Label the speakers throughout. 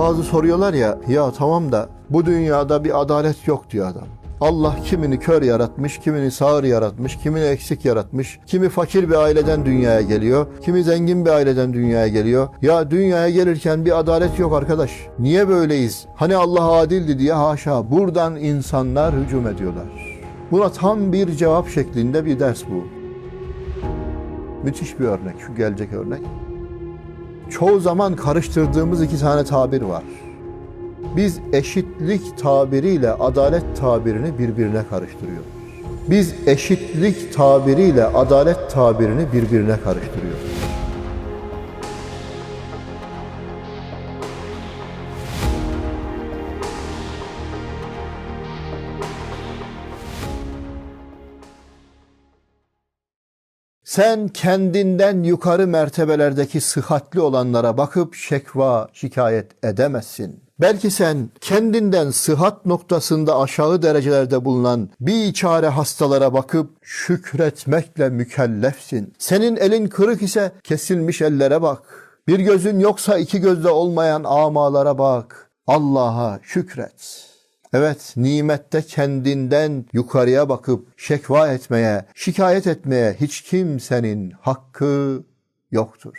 Speaker 1: Bazı soruyorlar ya, ya tamam da bu dünyada bir adalet yok diyor adam. Allah kimini kör yaratmış, kimini sağır yaratmış, kimini eksik yaratmış, kimi fakir bir aileden dünyaya geliyor, kimi zengin bir aileden dünyaya geliyor. Ya dünyaya gelirken bir adalet yok arkadaş. Niye böyleyiz? Hani Allah adildi diye haşa buradan insanlar hücum ediyorlar. Buna tam bir cevap şeklinde bir ders bu. Müthiş bir örnek, şu gelecek örnek. Çoğu zaman karıştırdığımız iki tane tabir var. Biz eşitlik tabiriyle adalet tabirini birbirine karıştırıyoruz. Biz eşitlik tabiriyle adalet tabirini birbirine karıştırıyoruz. Sen kendinden yukarı mertebelerdeki sıhhatli olanlara bakıp şekva, şikayet edemezsin. Belki sen kendinden sıhhat noktasında aşağı derecelerde bulunan bir çare hastalara bakıp şükretmekle mükellefsin. Senin elin kırık ise kesilmiş ellere bak. Bir gözün yoksa iki gözde olmayan amalara bak. Allah'a şükret. Evet, nimette kendinden yukarıya bakıp şekva etmeye, şikayet etmeye hiç kimsenin hakkı yoktur.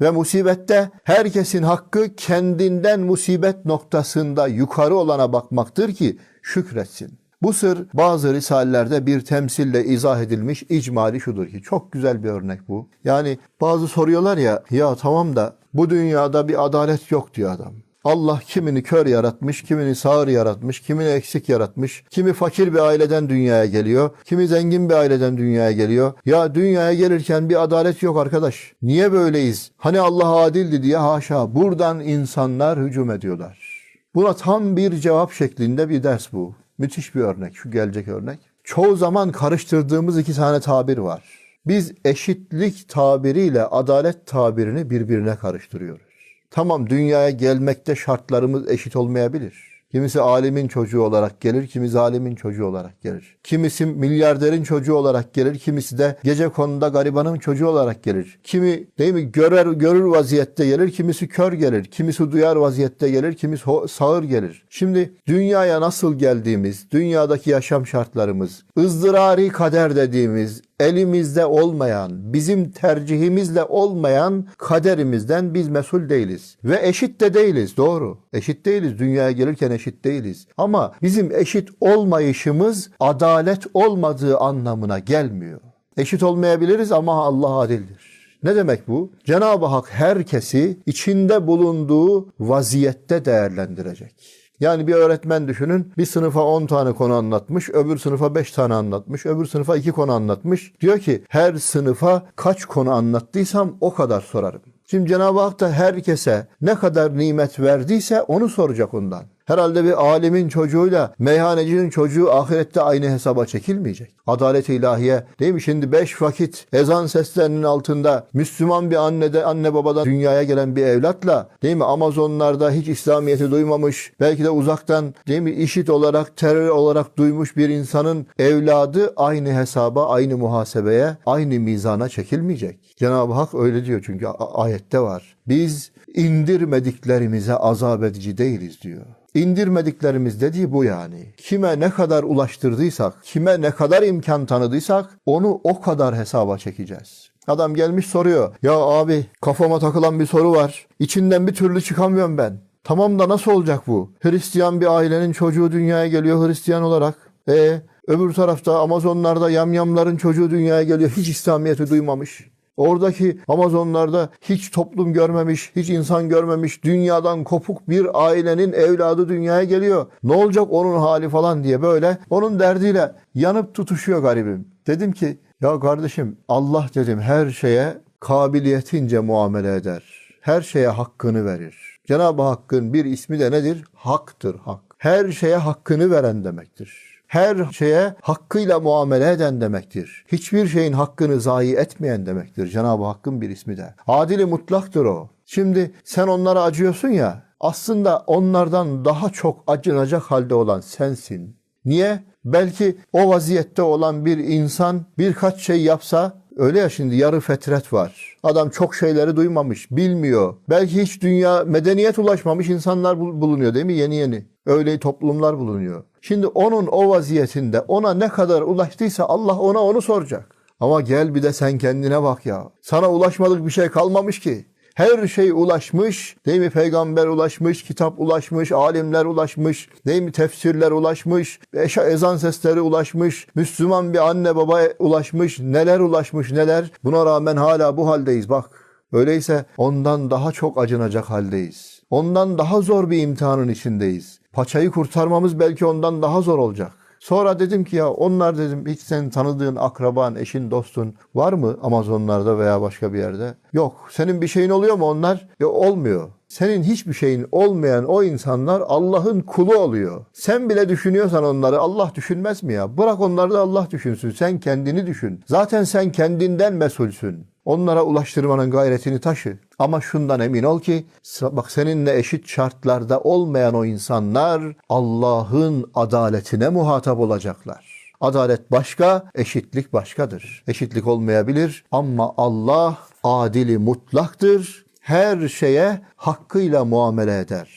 Speaker 1: Ve musibette herkesin hakkı kendinden musibet noktasında yukarı olana bakmaktır ki şükretsin. Bu sır bazı risalelerde bir temsille izah edilmiş icmali şudur ki çok güzel bir örnek bu. Yani bazı soruyorlar ya ya tamam da bu dünyada bir adalet yok diyor adam. Allah kimini kör yaratmış, kimini sağır yaratmış, kimini eksik yaratmış, kimi fakir bir aileden dünyaya geliyor, kimi zengin bir aileden dünyaya geliyor. Ya dünyaya gelirken bir adalet yok arkadaş. Niye böyleyiz? Hani Allah adildi diye haşa buradan insanlar hücum ediyorlar. Buna tam bir cevap şeklinde bir ders bu. Müthiş bir örnek, şu gelecek örnek. Çoğu zaman karıştırdığımız iki tane tabir var. Biz eşitlik tabiriyle adalet tabirini birbirine karıştırıyoruz. Tamam dünyaya gelmekte şartlarımız eşit olmayabilir. Kimisi alimin çocuğu olarak gelir, kimisi zalimin çocuğu olarak gelir. Kimisi milyarderin çocuğu olarak gelir, kimisi de gece konuda garibanın çocuğu olarak gelir. Kimi değil mi görür, görür vaziyette gelir, kimisi kör gelir, kimisi duyar vaziyette gelir, kimisi sağır gelir. Şimdi dünyaya nasıl geldiğimiz, dünyadaki yaşam şartlarımız, ızdırari kader dediğimiz, elimizde olmayan, bizim tercihimizle olmayan kaderimizden biz mesul değiliz. Ve eşit de değiliz, doğru. Eşit değiliz, dünyaya gelirken eşit değiliz. Ama bizim eşit olmayışımız adalet olmadığı anlamına gelmiyor. Eşit olmayabiliriz ama Allah adildir. Ne demek bu? Cenab-ı Hak herkesi içinde bulunduğu vaziyette değerlendirecek. Yani bir öğretmen düşünün bir sınıfa 10 tane konu anlatmış, öbür sınıfa 5 tane anlatmış, öbür sınıfa 2 konu anlatmış. Diyor ki her sınıfa kaç konu anlattıysam o kadar sorarım. Şimdi Cenab-ı Hak da herkese ne kadar nimet verdiyse onu soracak ondan. Herhalde bir alimin çocuğuyla meyhanecinin çocuğu ahirette aynı hesaba çekilmeyecek. Adalet-i ilahiye değil mi? Şimdi beş vakit ezan seslerinin altında Müslüman bir annede anne babadan dünyaya gelen bir evlatla değil mi? Amazonlarda hiç İslamiyet'i duymamış belki de uzaktan değil mi? işit olarak terör olarak duymuş bir insanın evladı aynı hesaba aynı muhasebeye aynı mizana çekilmeyecek. Cenab-ı Hak öyle diyor çünkü ayette var. Biz indirmediklerimize azap edici değiliz diyor. İndirmediklerimiz dediği bu yani. Kime ne kadar ulaştırdıysak, kime ne kadar imkan tanıdıysak onu o kadar hesaba çekeceğiz. Adam gelmiş soruyor. Ya abi kafama takılan bir soru var. İçinden bir türlü çıkamıyorum ben. Tamam da nasıl olacak bu? Hristiyan bir ailenin çocuğu dünyaya geliyor Hristiyan olarak. E öbür tarafta Amazonlarda yamyamların çocuğu dünyaya geliyor. Hiç İslamiyet'i duymamış. Oradaki Amazonlarda hiç toplum görmemiş, hiç insan görmemiş, dünyadan kopuk bir ailenin evladı dünyaya geliyor. Ne olacak onun hali falan diye böyle onun derdiyle yanıp tutuşuyor garibim. Dedim ki ya kardeşim Allah dedim her şeye kabiliyetince muamele eder. Her şeye hakkını verir. Cenab-ı Hakk'ın bir ismi de nedir? Haktır hak. Her şeye hakkını veren demektir her şeye hakkıyla muamele eden demektir. Hiçbir şeyin hakkını zayi etmeyen demektir. Cenab-ı Hakk'ın bir ismi de. Adili mutlaktır o. Şimdi sen onlara acıyorsun ya, aslında onlardan daha çok acınacak halde olan sensin. Niye? Belki o vaziyette olan bir insan birkaç şey yapsa Öyle ya şimdi yarı fetret var. Adam çok şeyleri duymamış, bilmiyor. Belki hiç dünya medeniyet ulaşmamış insanlar bul- bulunuyor değil mi? Yeni yeni. Öyle toplumlar bulunuyor. Şimdi onun o vaziyetinde ona ne kadar ulaştıysa Allah ona onu soracak. Ama gel bir de sen kendine bak ya. Sana ulaşmadık bir şey kalmamış ki. Her şey ulaşmış, değil mi? Peygamber ulaşmış, kitap ulaşmış, alimler ulaşmış, değil mi? Tefsirler ulaşmış, eşa ezan sesleri ulaşmış, Müslüman bir anne baba ulaşmış, neler ulaşmış neler. Buna rağmen hala bu haldeyiz bak. Öyleyse ondan daha çok acınacak haldeyiz. Ondan daha zor bir imtihanın içindeyiz. Paçayı kurtarmamız belki ondan daha zor olacak. Sonra dedim ki ya onlar dedim hiç senin tanıdığın akraban, eşin, dostun var mı Amazonlarda veya başka bir yerde? Yok. Senin bir şeyin oluyor mu onlar? E, olmuyor. Senin hiçbir şeyin olmayan o insanlar Allah'ın kulu oluyor. Sen bile düşünüyorsan onları Allah düşünmez mi ya? Bırak onları da Allah düşünsün. Sen kendini düşün. Zaten sen kendinden mesulsün. Onlara ulaştırmanın gayretini taşı. Ama şundan emin ol ki bak seninle eşit şartlarda olmayan o insanlar Allah'ın adaletine muhatap olacaklar. Adalet başka, eşitlik başkadır. Eşitlik olmayabilir ama Allah adili mutlaktır. Her şeye hakkıyla muamele eder.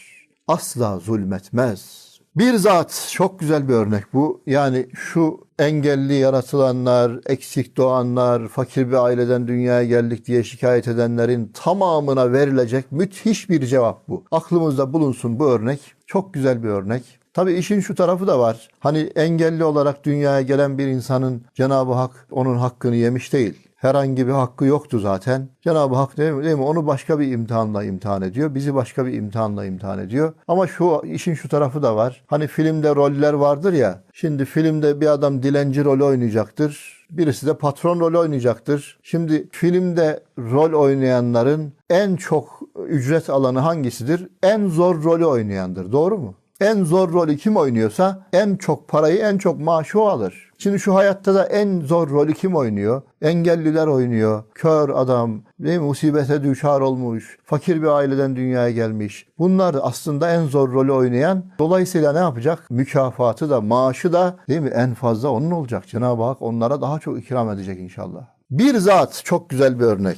Speaker 1: Asla zulmetmez. Bir zat çok güzel bir örnek bu. Yani şu engelli yaratılanlar, eksik doğanlar, fakir bir aileden dünyaya geldik diye şikayet edenlerin tamamına verilecek müthiş bir cevap bu. Aklımızda bulunsun bu örnek. Çok güzel bir örnek. Tabii işin şu tarafı da var. Hani engelli olarak dünyaya gelen bir insanın Cenab-ı Hak onun hakkını yemiş değil herhangi bir hakkı yoktu zaten. Cenab-ı Hak değil mi, değil mi? Onu başka bir imtihanla imtihan ediyor. Bizi başka bir imtihanla imtihan ediyor. Ama şu işin şu tarafı da var. Hani filmde roller vardır ya. Şimdi filmde bir adam dilenci rolü oynayacaktır. Birisi de patron rolü oynayacaktır. Şimdi filmde rol oynayanların en çok ücret alanı hangisidir? En zor rolü oynayandır. Doğru mu? En zor rolü kim oynuyorsa en çok parayı, en çok maaşı o alır. Şimdi şu hayatta da en zor rolü kim oynuyor? Engelliler oynuyor. Kör adam, değil mi? Musibete düşar olmuş. Fakir bir aileden dünyaya gelmiş. Bunlar aslında en zor rolü oynayan. Dolayısıyla ne yapacak? Mükafatı da, maaşı da değil mi? En fazla onun olacak. Cenab-ı Hak onlara daha çok ikram edecek inşallah. Bir zat çok güzel bir örnek.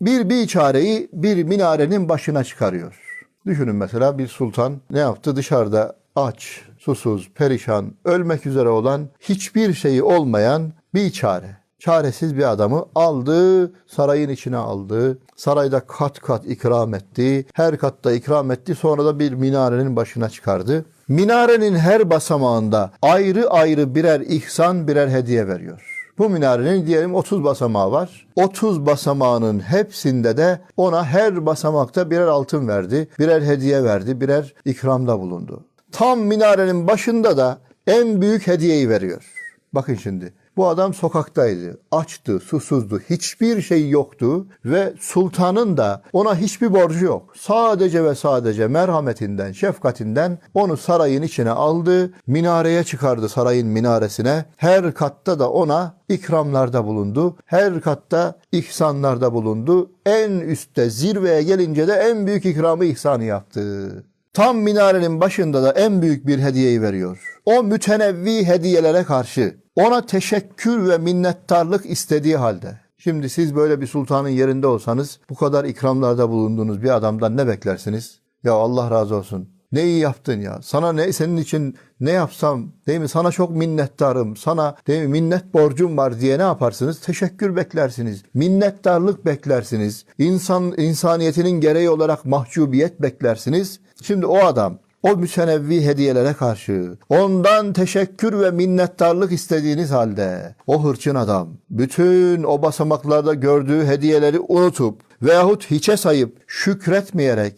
Speaker 1: Bir biçareyi bir minarenin başına çıkarıyor. Düşünün mesela bir sultan ne yaptı? Dışarıda aç, susuz, perişan, ölmek üzere olan, hiçbir şeyi olmayan bir çare. Çaresiz bir adamı aldı, sarayın içine aldı. Sarayda kat kat ikram etti. Her katta ikram etti. Sonra da bir minarenin başına çıkardı. Minarenin her basamağında ayrı ayrı birer ihsan, birer hediye veriyor. Bu minarenin diyelim 30 basamağı var. 30 basamağının hepsinde de ona her basamakta birer altın verdi, birer hediye verdi, birer ikramda bulundu. Tam minarenin başında da en büyük hediyeyi veriyor. Bakın şimdi bu adam sokaktaydı, açtı, susuzdu, hiçbir şey yoktu ve sultanın da ona hiçbir borcu yok. Sadece ve sadece merhametinden, şefkatinden onu sarayın içine aldı, minareye çıkardı sarayın minaresine. Her katta da ona ikramlarda bulundu. Her katta ihsanlarda bulundu. En üstte zirveye gelince de en büyük ikramı ihsanı yaptı. Tam minarenin başında da en büyük bir hediyeyi veriyor. O mütenevvi hediyelere karşı ona teşekkür ve minnettarlık istediği halde. Şimdi siz böyle bir sultanın yerinde olsanız bu kadar ikramlarda bulunduğunuz bir adamdan ne beklersiniz? Ya Allah razı olsun. Ne iyi yaptın ya. Sana ne senin için ne yapsam değil mi? Sana çok minnettarım. Sana değil mi minnet borcum var diye ne yaparsınız? Teşekkür beklersiniz. Minnettarlık beklersiniz. İnsan insaniyetinin gereği olarak mahcubiyet beklersiniz. Şimdi o adam o müsenevvi hediyelere karşı ondan teşekkür ve minnettarlık istediğiniz halde o hırçın adam bütün o basamaklarda gördüğü hediyeleri unutup veyahut hiçe sayıp şükretmeyerek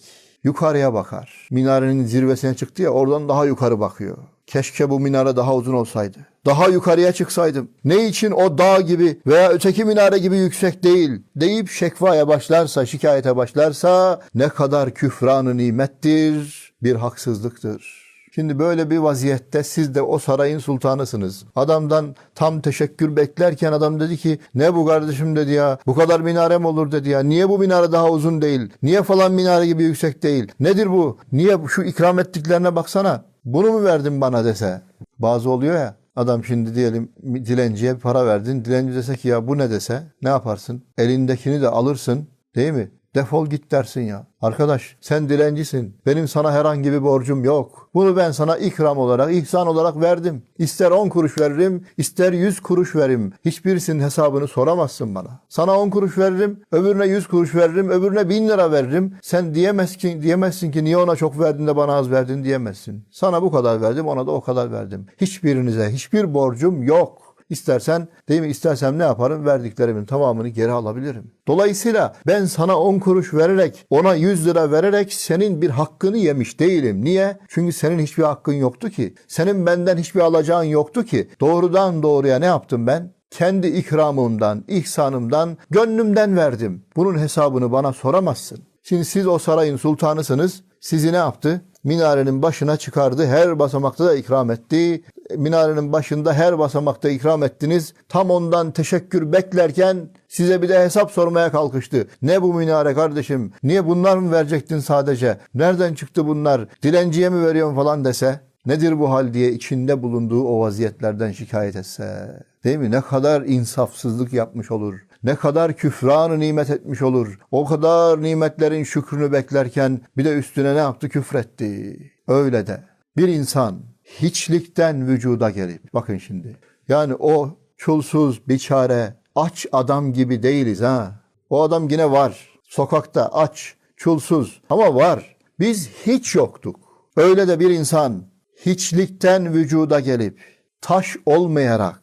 Speaker 1: yukarıya bakar. Minarenin zirvesine çıktı ya oradan daha yukarı bakıyor. Keşke bu minare daha uzun olsaydı. Daha yukarıya çıksaydım. Ne için o dağ gibi veya öteki minare gibi yüksek değil deyip şekvaya başlarsa, şikayete başlarsa ne kadar küfranı nimettir, bir haksızlıktır. Şimdi böyle bir vaziyette siz de o sarayın sultanısınız. Adamdan tam teşekkür beklerken adam dedi ki ne bu kardeşim dedi ya bu kadar minarem olur dedi ya. Niye bu minare daha uzun değil? Niye falan minare gibi yüksek değil? Nedir bu? Niye şu ikram ettiklerine baksana. Bunu mu verdin bana dese? Bazı oluyor ya Adam şimdi diyelim dilenciye para verdin. Dilenci dese ki ya bu ne dese ne yaparsın? Elindekini de alırsın değil mi? Defol git dersin ya. Arkadaş sen dilencisin. Benim sana herhangi bir borcum yok. Bunu ben sana ikram olarak, ihsan olarak verdim. İster 10 kuruş veririm, ister 100 kuruş veririm. Hiçbirisinin hesabını soramazsın bana. Sana 10 kuruş veririm, öbürüne 100 kuruş veririm, öbürüne 1000 lira veririm. Sen diyemezsin diyemezsin ki niye ona çok verdin de bana az verdin diyemezsin. Sana bu kadar verdim, ona da o kadar verdim. Hiçbirinize hiçbir borcum yok. İstersen değil mi istersem ne yaparım? Verdiklerimin tamamını geri alabilirim. Dolayısıyla ben sana 10 kuruş vererek ona 100 lira vererek senin bir hakkını yemiş değilim. Niye? Çünkü senin hiçbir hakkın yoktu ki. Senin benden hiçbir alacağın yoktu ki. Doğrudan doğruya ne yaptım ben? Kendi ikramımdan, ihsanımdan, gönlümden verdim. Bunun hesabını bana soramazsın. Şimdi siz o sarayın sultanısınız. Sizi ne yaptı? Minarenin başına çıkardı. Her basamakta da ikram etti. Minarenin başında her basamakta ikram ettiniz. Tam ondan teşekkür beklerken size bir de hesap sormaya kalkıştı. Ne bu minare kardeşim? Niye bunlar mı verecektin sadece? Nereden çıktı bunlar? Dilenciye mi veriyorsun falan dese? Nedir bu hal diye içinde bulunduğu o vaziyetlerden şikayet etse. Değil mi? Ne kadar insafsızlık yapmış olur. Ne kadar küfranı nimet etmiş olur. O kadar nimetlerin şükrünü beklerken bir de üstüne ne yaptı? Küfretti. Öyle de bir insan hiçlikten vücuda gelip bakın şimdi yani o çulsuz, biçare, aç adam gibi değiliz ha. O adam yine var. Sokakta aç, çulsuz ama var. Biz hiç yoktuk. Öyle de bir insan hiçlikten vücuda gelip taş olmayarak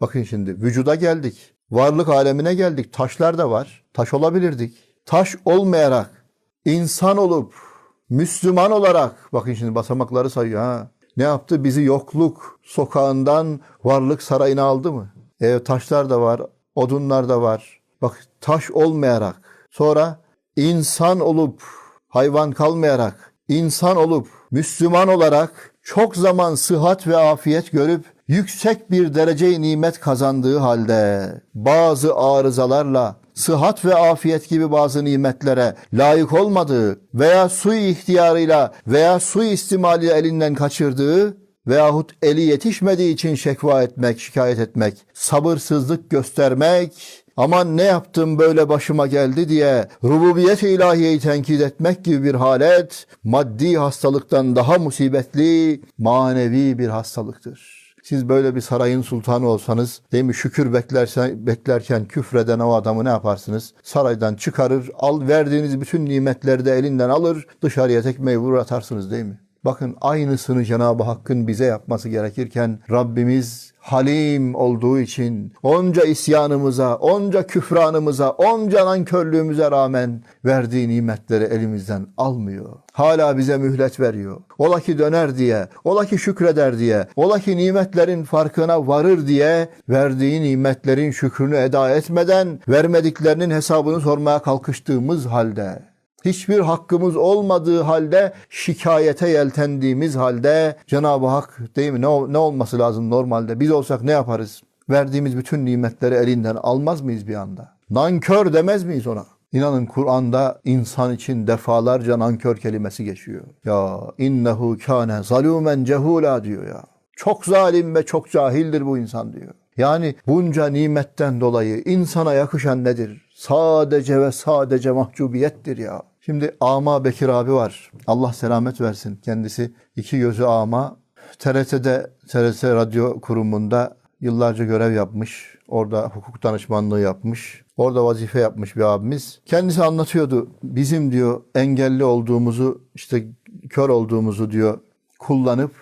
Speaker 1: bakın şimdi vücuda geldik. Varlık alemine geldik. Taşlar da var. Taş olabilirdik. Taş olmayarak insan olup Müslüman olarak bakın şimdi basamakları sayıyor ha. Ne yaptı? Bizi yokluk sokağından varlık sarayına aldı mı? E, taşlar da var, odunlar da var. Bak taş olmayarak sonra insan olup hayvan kalmayarak insan olup Müslüman olarak çok zaman sıhhat ve afiyet görüp yüksek bir derece nimet kazandığı halde bazı arızalarla sıhhat ve afiyet gibi bazı nimetlere layık olmadığı veya su ihtiyarıyla veya su istimaliyle elinden kaçırdığı veyahut eli yetişmediği için şekva etmek, şikayet etmek, sabırsızlık göstermek, aman ne yaptım böyle başıma geldi diye rububiyet ilahiyeyi tenkit etmek gibi bir halet maddi hastalıktan daha musibetli manevi bir hastalıktır. Siz böyle bir sarayın sultanı olsanız değil mi şükür beklersen, beklerken küfreden o adamı ne yaparsınız? Saraydan çıkarır, al verdiğiniz bütün nimetleri de elinden alır, dışarıya tekmeyi vurur atarsınız değil mi? Bakın aynısını Cenab-ı Hakk'ın bize yapması gerekirken Rabbimiz halim olduğu için onca isyanımıza, onca küfranımıza, onca nankörlüğümüze rağmen verdiği nimetleri elimizden almıyor. Hala bize mühlet veriyor. Ola ki döner diye, ola ki şükreder diye, ola ki nimetlerin farkına varır diye verdiği nimetlerin şükrünü eda etmeden vermediklerinin hesabını sormaya kalkıştığımız halde hiçbir hakkımız olmadığı halde şikayete yeltendiğimiz halde Cenab-ı Hak değil mi ne, ne olması lazım normalde biz olsak ne yaparız? Verdiğimiz bütün nimetleri elinden almaz mıyız bir anda? Nankör demez miyiz ona? İnanın Kur'an'da insan için defalarca nankör kelimesi geçiyor. Ya innehu kâne zalûmen cehûlâ diyor ya. Çok zalim ve çok cahildir bu insan diyor. Yani bunca nimetten dolayı insana yakışan nedir? Sadece ve sadece mahcubiyettir ya. Şimdi Ama Bekir abi var. Allah selamet versin. Kendisi iki gözü ama. TRT'de, TRT Radyo Kurumu'nda yıllarca görev yapmış. Orada hukuk danışmanlığı yapmış. Orada vazife yapmış bir abimiz. Kendisi anlatıyordu. Bizim diyor engelli olduğumuzu, işte kör olduğumuzu diyor kullanıp,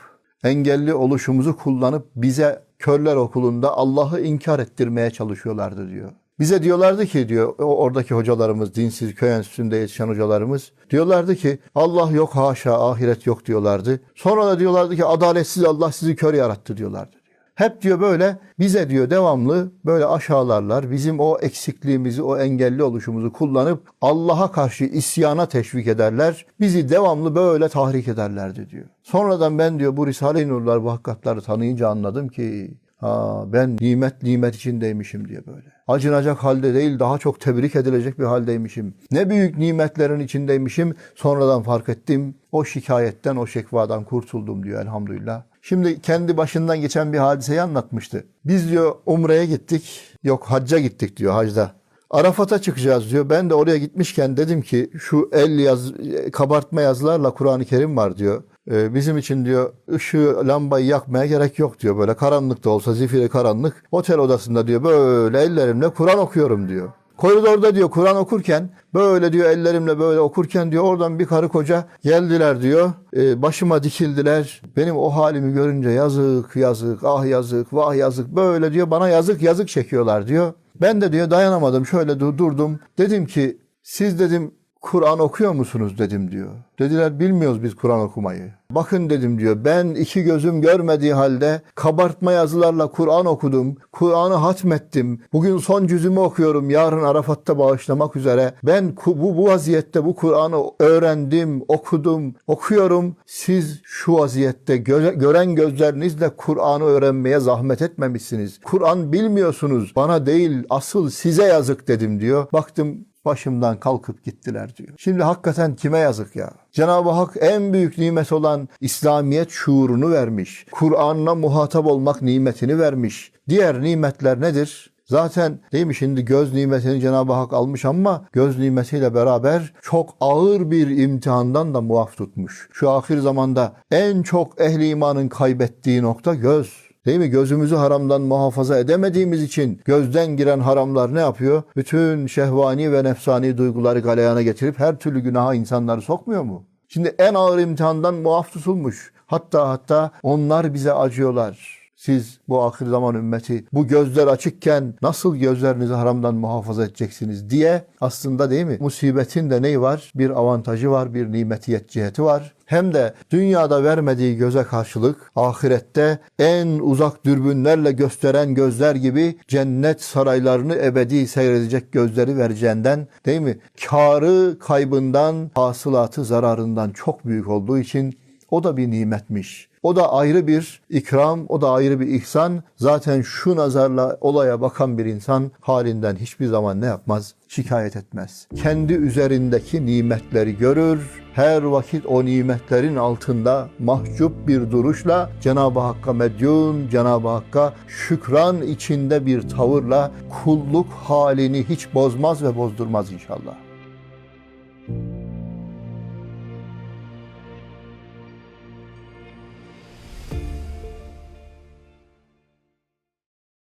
Speaker 1: engelli oluşumuzu kullanıp bize körler okulunda Allah'ı inkar ettirmeye çalışıyorlardı diyor. Bize diyorlardı ki diyor oradaki hocalarımız, dinsiz köy enstitüsünde yetişen hocalarımız diyorlardı ki Allah yok haşa ahiret yok diyorlardı. Sonra da diyorlardı ki adaletsiz Allah sizi kör yarattı diyorlardı. Diyor. Hep diyor böyle bize diyor devamlı böyle aşağılarlar. Bizim o eksikliğimizi, o engelli oluşumuzu kullanıp Allah'a karşı isyana teşvik ederler. Bizi devamlı böyle tahrik ederlerdi diyor. Sonradan ben diyor bu Risale-i Nurlar bu hakikatleri tanıyınca anladım ki Ha, ben nimet nimet içindeymişim diye böyle. Acınacak halde değil daha çok tebrik edilecek bir haldeymişim. Ne büyük nimetlerin içindeymişim sonradan fark ettim. O şikayetten o şekvadan kurtuldum diyor elhamdülillah. Şimdi kendi başından geçen bir hadiseyi anlatmıştı. Biz diyor umreye gittik. Yok hacca gittik diyor hacda. Arafat'a çıkacağız diyor. Ben de oraya gitmişken dedim ki şu el yaz, kabartma yazılarla Kur'an-ı Kerim var diyor. Ee, bizim için diyor ışığı lambayı yakmaya gerek yok diyor. Böyle karanlık da olsa zifiri karanlık. Otel odasında diyor böyle ellerimle Kur'an okuyorum diyor. Koridorda diyor Kur'an okurken böyle diyor ellerimle böyle okurken diyor oradan bir karı koca geldiler diyor. Ee, başıma dikildiler. Benim o halimi görünce yazık yazık ah yazık vah yazık böyle diyor bana yazık yazık çekiyorlar diyor. Ben de diyor dayanamadım şöyle dur- durdum. Dedim ki siz dedim Kur'an okuyor musunuz dedim diyor. Dediler bilmiyoruz biz Kur'an okumayı. Bakın dedim diyor ben iki gözüm görmediği halde kabartma yazılarla Kur'an okudum. Kur'an'ı hatmettim. Bugün son cüzümü okuyorum. Yarın Arafat'ta bağışlamak üzere. Ben bu, bu vaziyette bu Kur'an'ı öğrendim, okudum, okuyorum. Siz şu vaziyette gö- gören gözlerinizle Kur'an'ı öğrenmeye zahmet etmemişsiniz. Kur'an bilmiyorsunuz. Bana değil asıl size yazık dedim diyor. Baktım başımdan kalkıp gittiler diyor. Şimdi hakikaten kime yazık ya? Cenab-ı Hak en büyük nimet olan İslamiyet şuurunu vermiş. Kur'an'la muhatap olmak nimetini vermiş. Diğer nimetler nedir? Zaten değil mi şimdi göz nimetini Cenab-ı Hak almış ama göz nimetiyle beraber çok ağır bir imtihandan da muaf tutmuş. Şu ahir zamanda en çok ehli imanın kaybettiği nokta göz. Değil mi? Gözümüzü haramdan muhafaza edemediğimiz için gözden giren haramlar ne yapıyor? Bütün şehvani ve nefsani duyguları galeyana getirip her türlü günaha insanları sokmuyor mu? Şimdi en ağır imtihandan muaf tutulmuş. Hatta hatta onlar bize acıyorlar. Siz bu ahir zaman ümmeti bu gözler açıkken nasıl gözlerinizi haramdan muhafaza edeceksiniz diye aslında değil mi? Musibetin de neyi var? Bir avantajı var, bir nimetiyet ciheti var. Hem de dünyada vermediği göze karşılık ahirette en uzak dürbünlerle gösteren gözler gibi cennet saraylarını ebedi seyredecek gözleri vereceğinden değil mi? Karı kaybından, hasılatı zararından çok büyük olduğu için o da bir nimetmiş. O da ayrı bir ikram, o da ayrı bir ihsan. Zaten şu nazarla olaya bakan bir insan halinden hiçbir zaman ne yapmaz? Şikayet etmez. Kendi üzerindeki nimetleri görür. Her vakit o nimetlerin altında mahcup bir duruşla Cenab-ı Hakk'a medyun, Cenab-ı Hakk'a şükran içinde bir tavırla kulluk halini hiç bozmaz ve bozdurmaz inşallah.